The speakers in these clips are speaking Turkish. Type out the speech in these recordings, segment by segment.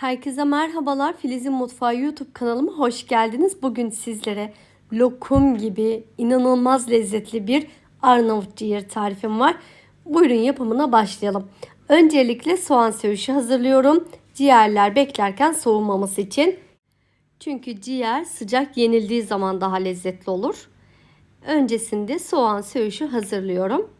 Herkese merhabalar. Filiz'in Mutfağı YouTube kanalıma hoş geldiniz. Bugün sizlere lokum gibi inanılmaz lezzetli bir Arnavut ciğer tarifim var. Buyurun yapımına başlayalım. Öncelikle soğan söğüşü hazırlıyorum. Ciğerler beklerken soğumaması için. Çünkü ciğer sıcak yenildiği zaman daha lezzetli olur. Öncesinde soğan söğüşü hazırlıyorum.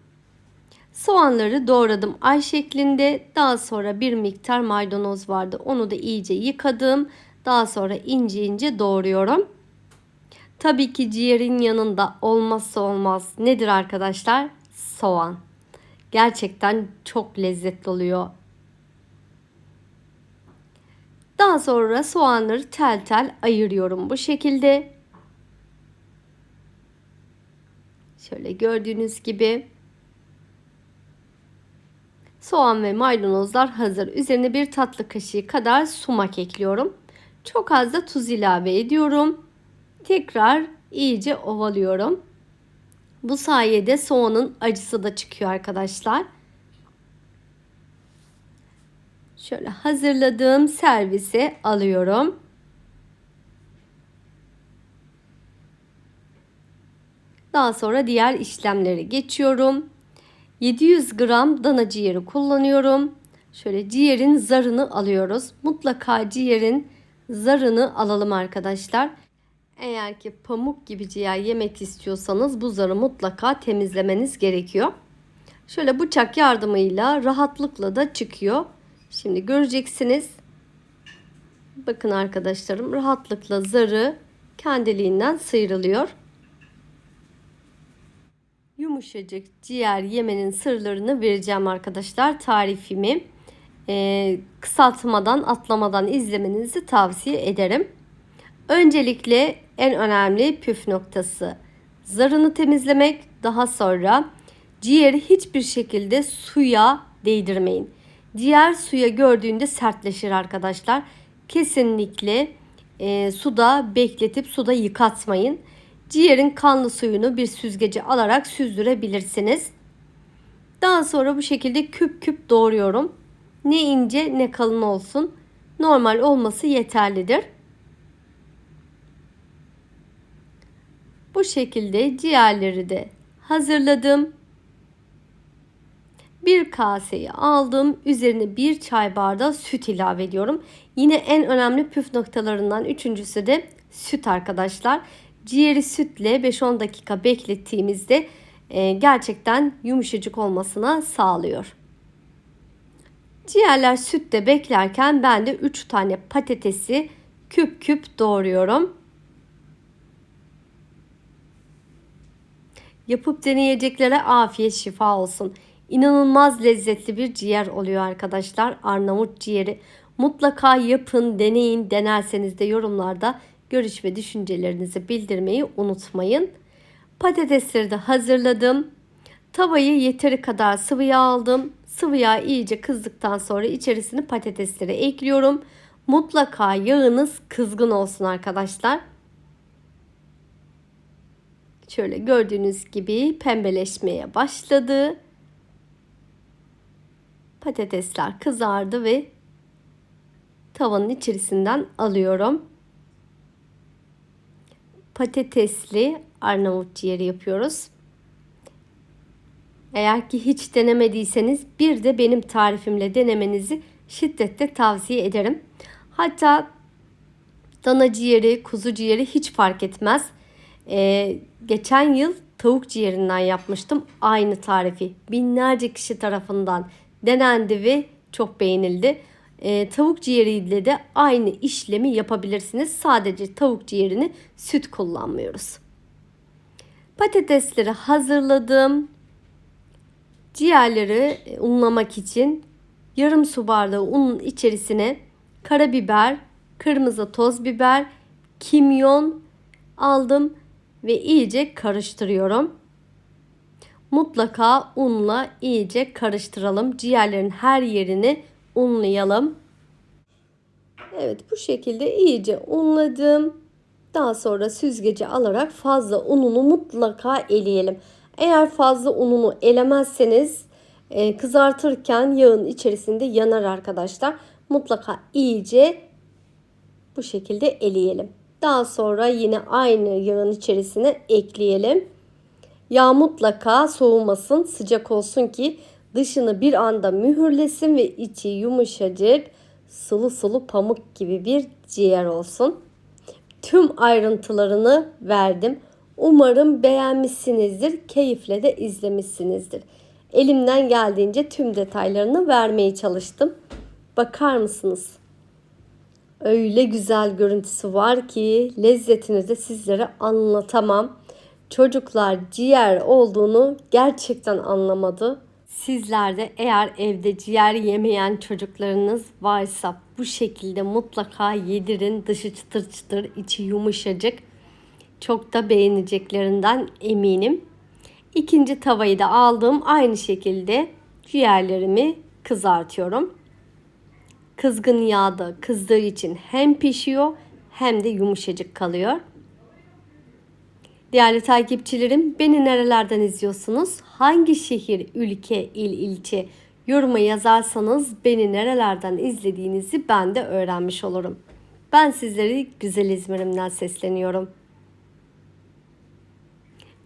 Soğanları doğradım ay şeklinde. Daha sonra bir miktar maydanoz vardı. Onu da iyice yıkadım. Daha sonra ince ince doğruyorum. Tabii ki ciğerin yanında olmazsa olmaz nedir arkadaşlar? Soğan. Gerçekten çok lezzetli oluyor. Daha sonra soğanları tel tel ayırıyorum bu şekilde. Şöyle gördüğünüz gibi soğan ve maydanozlar hazır. Üzerine bir tatlı kaşığı kadar sumak ekliyorum. Çok az da tuz ilave ediyorum. Tekrar iyice ovalıyorum. Bu sayede soğanın acısı da çıkıyor arkadaşlar. Şöyle hazırladığım servise alıyorum. Daha sonra diğer işlemleri geçiyorum. 700 gram dana ciğeri kullanıyorum. Şöyle ciğerin zarını alıyoruz. Mutlaka ciğerin zarını alalım arkadaşlar. Eğer ki pamuk gibi ciğer yemek istiyorsanız bu zarı mutlaka temizlemeniz gerekiyor. Şöyle bıçak yardımıyla rahatlıkla da çıkıyor. Şimdi göreceksiniz. Bakın arkadaşlarım rahatlıkla zarı kendiliğinden sıyrılıyor. Yumuşacık ciğer yemenin sırlarını vereceğim arkadaşlar. Tarifimi e, kısaltmadan atlamadan izlemenizi tavsiye ederim. Öncelikle en önemli püf noktası zarını temizlemek. Daha sonra ciğeri hiçbir şekilde suya değdirmeyin. Ciğer suya gördüğünde sertleşir arkadaşlar. Kesinlikle e, suda bekletip suda yıkatmayın. Ciğerin kanlı suyunu bir süzgece alarak süzdürebilirsiniz. Daha sonra bu şekilde küp küp doğruyorum. Ne ince ne kalın olsun. Normal olması yeterlidir. Bu şekilde ciğerleri de hazırladım. Bir kaseyi aldım. Üzerine bir çay bardağı süt ilave ediyorum. Yine en önemli püf noktalarından üçüncüsü de süt arkadaşlar. Ciğeri sütle 5-10 dakika beklettiğimizde e, gerçekten yumuşacık olmasına sağlıyor. Ciğerler sütte beklerken ben de 3 tane patatesi küp küp doğruyorum. Yapıp deneyeceklere afiyet şifa olsun. İnanılmaz lezzetli bir ciğer oluyor arkadaşlar. Arnavut ciğeri. Mutlaka yapın, deneyin. Denerseniz de yorumlarda görüş ve düşüncelerinizi bildirmeyi unutmayın. Patatesleri de hazırladım. Tavayı yeteri kadar sıvı yağ aldım. Sıvı yağ iyice kızdıktan sonra içerisine patatesleri ekliyorum. Mutlaka yağınız kızgın olsun arkadaşlar. Şöyle gördüğünüz gibi pembeleşmeye başladı. Patatesler kızardı ve tavanın içerisinden alıyorum. Patatesli Arnavut ciğeri yapıyoruz. Eğer ki hiç denemediyseniz bir de benim tarifimle denemenizi şiddetle tavsiye ederim. Hatta dana ciğeri, kuzu ciğeri hiç fark etmez. Ee, geçen yıl tavuk ciğerinden yapmıştım aynı tarifi. Binlerce kişi tarafından denendi ve çok beğenildi. E, tavuk ciğeriyle de aynı işlemi yapabilirsiniz. Sadece tavuk ciğerini süt kullanmıyoruz. Patatesleri hazırladım. Ciğerleri unlamak için yarım su bardağı unun içerisine karabiber, kırmızı toz biber, kimyon aldım ve iyice karıştırıyorum. Mutlaka unla iyice karıştıralım. Ciğerlerin her yerini unlayalım. Evet bu şekilde iyice unladım. Daha sonra süzgeci alarak fazla ununu mutlaka eleyelim. Eğer fazla ununu elemezseniz e, kızartırken yağın içerisinde yanar arkadaşlar. mutlaka iyice bu şekilde eleyelim. Daha sonra yine aynı yağın içerisine ekleyelim. Yağ mutlaka soğumasın, sıcak olsun ki dışını bir anda mühürlesin ve içi yumuşacık, sulu sulu pamuk gibi bir ciğer olsun. Tüm ayrıntılarını verdim. Umarım beğenmişsinizdir, keyifle de izlemişsinizdir. Elimden geldiğince tüm detaylarını vermeye çalıştım. Bakar mısınız? Öyle güzel görüntüsü var ki lezzetini de sizlere anlatamam. Çocuklar ciğer olduğunu gerçekten anlamadı. Sizler de eğer evde ciğer yemeyen çocuklarınız varsa bu şekilde mutlaka yedirin. Dışı çıtır çıtır, içi yumuşacık. Çok da beğeneceklerinden eminim. İkinci tavayı da aldım. Aynı şekilde ciğerlerimi kızartıyorum. Kızgın yağda kızdığı için hem pişiyor hem de yumuşacık kalıyor. Değerli takipçilerim, beni nerelerden izliyorsunuz? Hangi şehir, ülke, il, ilçe yoruma yazarsanız beni nerelerden izlediğinizi ben de öğrenmiş olurum. Ben sizleri güzel İzmir'imden sesleniyorum.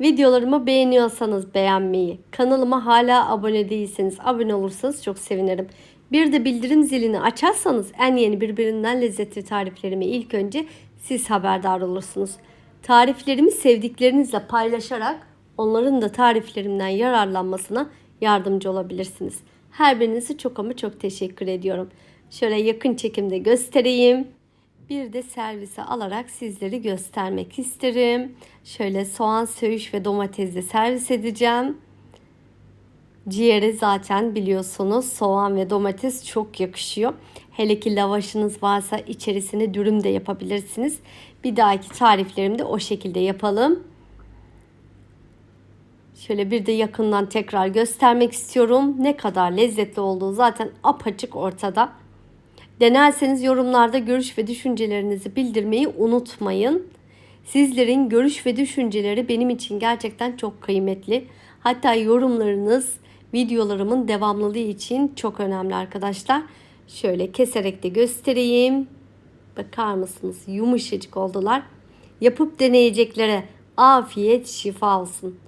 Videolarımı beğeniyorsanız beğenmeyi, kanalıma hala abone değilseniz abone olursanız çok sevinirim. Bir de bildirim zilini açarsanız en yeni birbirinden lezzetli tariflerimi ilk önce siz haberdar olursunuz. Tariflerimi sevdiklerinizle paylaşarak onların da tariflerimden yararlanmasına yardımcı olabilirsiniz. Her birinizi çok ama çok teşekkür ediyorum. Şöyle yakın çekimde göstereyim. Bir de servise alarak sizleri göstermek isterim. Şöyle soğan, söğüş ve domatesle servis edeceğim. Ciğeri zaten biliyorsunuz soğan ve domates çok yakışıyor. Hele ki lavaşınız varsa içerisine dürüm de yapabilirsiniz. Bir dahaki tariflerimde o şekilde yapalım. Şöyle bir de yakından tekrar göstermek istiyorum. Ne kadar lezzetli olduğu zaten apaçık ortada. Denerseniz yorumlarda görüş ve düşüncelerinizi bildirmeyi unutmayın. Sizlerin görüş ve düşünceleri benim için gerçekten çok kıymetli. Hatta yorumlarınız videolarımın devamlılığı için çok önemli arkadaşlar. Şöyle keserek de göstereyim. Bakar mısınız? Yumuşacık oldular. Yapıp deneyeceklere afiyet şifa olsun.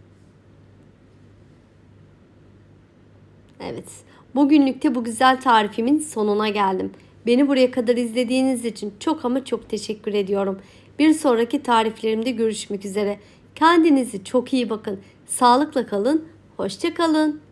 Evet. Bugünlükte bu güzel tarifimin sonuna geldim. Beni buraya kadar izlediğiniz için çok ama çok teşekkür ediyorum. Bir sonraki tariflerimde görüşmek üzere. Kendinize çok iyi bakın. Sağlıkla kalın. Hoşça kalın.